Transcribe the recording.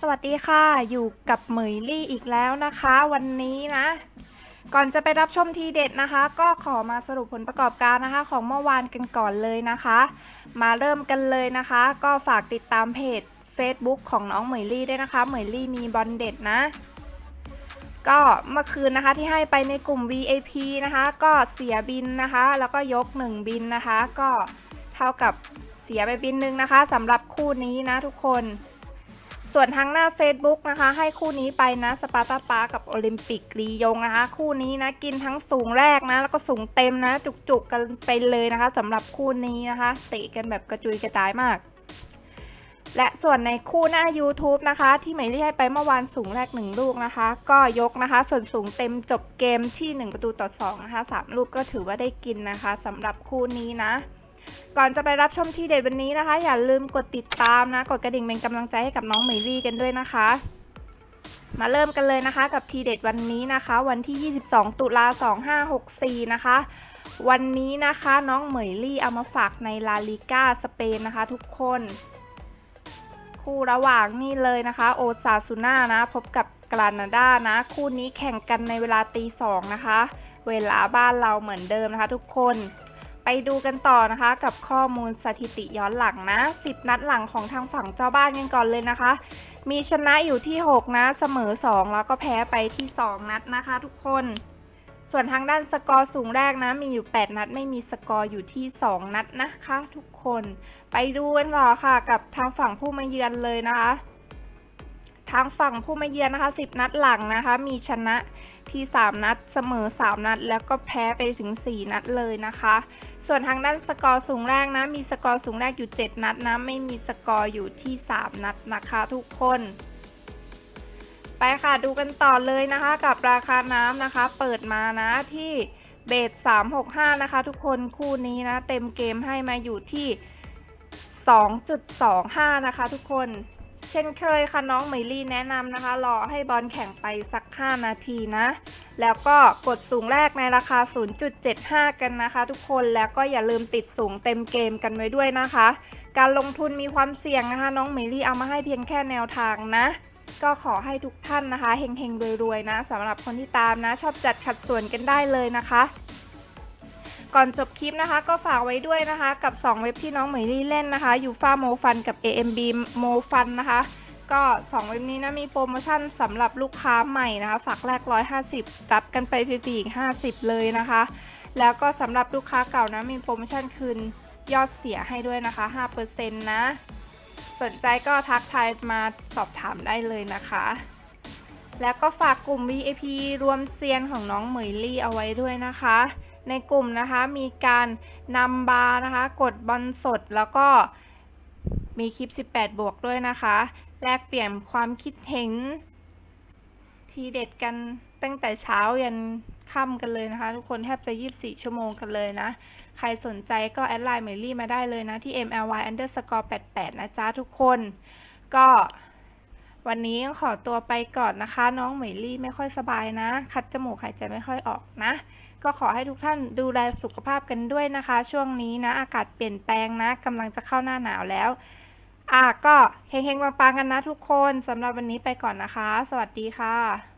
สวัสดีค่ะ อยู่กับเหมยลี่อีกแล้วนะคะ วันนี้นะ ก่อนจะไปรับชมทีเด็ดนะคะ ก็ขอมาสรุปผลประกอบการนะคะ ของเมื่อวานกันก่อนเลยนะคะ มาเริ่มกันเลยนะคะ ก็ฝากติดตามเพจ Facebook ของน้องเหมยลี่ด้วยนะคะ เหมยลี่มีบอลเด็ดนะ ก็เมื่อคืนนะคะที่ให้ไปในกลุ่ม VIP นะคะ ก็เสียบินนะคะ แล้วก็ยก 1 บินนะคะ ก็เท่ากับเสียไปบินหนึ่งนะคะสำหรับคู่นี้นะทุกคน ส่วนทางหน้า Facebook นะคะ ให้คู่นี้ไปนะสปาร์ตาปากับโอลิมปิกลียงนะคะ คู่นี้นะกินทั้งสูงแรกนะ แล้วก็สูงเต็มนะ จุกๆกันไปเลยนะคะสำหรับคู่นี้นะคะเตะกันแบบกระจุยกระจายมากและส่วนในคู่หน้า YouTube นะคะ ที่หมายเรียกไปเมื่อวานสูงแรก 1 ลูกนะคะ ก็ยกนะคะ ส่วนสูงเต็มจบเกมที่ 1 ประตูต่อ2นะคะ3ลูกก็ถือว่าได้กินนะคะสำหรับคู่นี้นะ ก่อนจะไปรับชมทีเด็ดวันนี้นะคะ อย่าลืมกดติดตามนะ กดกระดิ่งเป็นกำลังใจให้กับน้องเหมยลี่กันด้วยนะคะ มาเริ่มกันเลยนะคะ กับทีเด็ดวันนี้นะคะ วันที่ 22 ตุลา2564 นะคะ วันนี้นะคะน้องเหมยลี่เอามาฝากในลาลิก้าสเปนนะคะ ทุกคน คู่ระหว่างนี่เลยนะคะ โอซาซูน่านะ พบกับกรานาดานะ คู่นี้แข่งกันในเวลาตีสองนะคะ เวลาบ้านเราเหมือนเดิมนะคะ ทุกคน ไปดูกันต่อนะคะ กับข้อมูลสถิติย้อนหลังนะ 10 นัดหลังของทางฝั่งเจ้าบ้านกันก่อนเลยนะคะ มีชนะอยู่ที่ 6 นะ เสมอ 2 แล้วก็แพ้ไปที่ 2 นัดนะคะ ทุกคน ส่วนทางด้านสกอร์สูงแรกนะ มีอยู่ 8 นัด ไม่มีสกอร์อยู่ที่ 2 นัดนะคะ ทุกคน ไปดูกันต่อค่ะกับทางฝั่งผู้มาเยือนเลยนะคะ ทางฝั่งผู้มาเยือนนะคะ 10 นัดหลังนะคะ มีชนะที่ 3 นัดเสมอ 3 นัด แล้วก็แพ้ไปถึง 4 นัดเลยนะคะ ส่วนทางด้านสกอร์สูงแรกนะ มีสกอร์สูงแรกอยู่ 7 นัดนะ ไม่มีสกอร์อยู่ที่ 3 นัดนะคะทุกคน ไปค่ะดูกันต่อเลยนะคะกับราคาน้ำนะคะ เปิดมานะที่เบส365 นะคะ ทุกคนคู่นี้นะ เต็มเกมให้มาอยู่ที่ 2.25 นะคะ ทุกคน เช่นเคยค่ะน้องเหมยลี่แนะนำนะคะ รอให้บอลแข่งไปสัก 5 นาทีนะ แล้วก็กดสูงแรกในราคา 0.75 กันนะคะ ทุกคนแล้วก็อย่าลืมติดสูงเต็มเกมกันไว้ด้วยนะคะ การลงทุนมีความเสี่ยงนะคะ น้องเหมยลี่เอามาให้เพียงแค่แนวทางนะ ก็ขอให้ทุกท่านนะคะเฮงๆรวยๆนะสำหรับคนที่ตามนะ ชอบจัดขัดส่วนกันได้เลยนะคะ ก่อนจบคลิปนะคะ ก็ฝากไว้ด้วยนะคะ กับ 2 เว็บที่น้องเหมยลี่เล่นนะคะยูฟาโมฟันกับ AMB โมฟันนะคะ ก็ 2 เว็บนี้นะมีโปรโมชั่นสำหรับลูกค้าใหม่นะคะฝากแรก 150 รับกันไปฟรีๆอีก 50 เลยนะคะ แล้วก็สำหรับลูกค้าเก่านะมีโปรโมชั่นคืนยอดเสียให้ด้วยนะคะ 5%นะ สนใจก็ทักทายมาสอบถามได้เลยนะคะ แล้วก็ฝากกลุ่ม VIP รวมเซียนของน้องเหมยลี่เอาไว้ด้วยนะคะ ในกลุ่มนะคะมีการนำบาร์นะคะ กดบอลสดแล้วก็มีคลิป 18 บวกด้วยนะคะ แลกเปลี่ยนความคิดเห็น ทีเด็ดกันตั้งแต่เช้ายันค่ำกันเลยนะคะ ทุกคนแทบจะ 24 ชั่วโมงกันเลยนะ ใครสนใจก็แอดไลน์เมลี่มาได้เลยนะ ที่ mly underscore 88 นะจ๊ะทุกคน ก็ วันนี้ขอตัวไปก่อนนะคะ น้องเหมยลี่ไม่ค่อยสบายนะ คัดจมูกหายใจไม่ค่อยออกนะ ก็ขอให้ทุกท่านดูแลสุขภาพกันด้วยนะคะ ช่วงนี้นะ อากาศเปลี่ยนแปลงนะกำลังจะเข้าหน้าหนาวแล้ว อะก็เฮงๆปังๆกันนะทุกคนสำหรับวันนี้ไปก่อนนะคะ สวัสดีค่ะ